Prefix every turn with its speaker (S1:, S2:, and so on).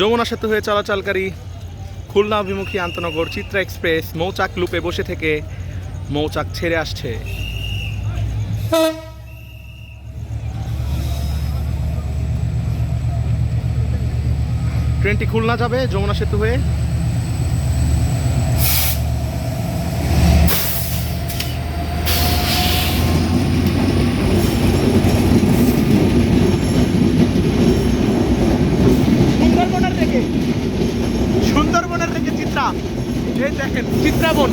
S1: যমুনা সেতু হয়ে চলাচলকারী খুলনা অভিমুখী আন্তনগর চিত্রা এক্সপ্রেস মৌচাক লুপে বসে থেকে মৌচাক ছেড়ে আসছে। ট্রেনটি খুলনা যাবে, যমুনা সেতু হয়ে সুন্দরবনের থেকে সুন্দরবনের থেকে চিত্রা। এই দেখেন চিত্রাবন।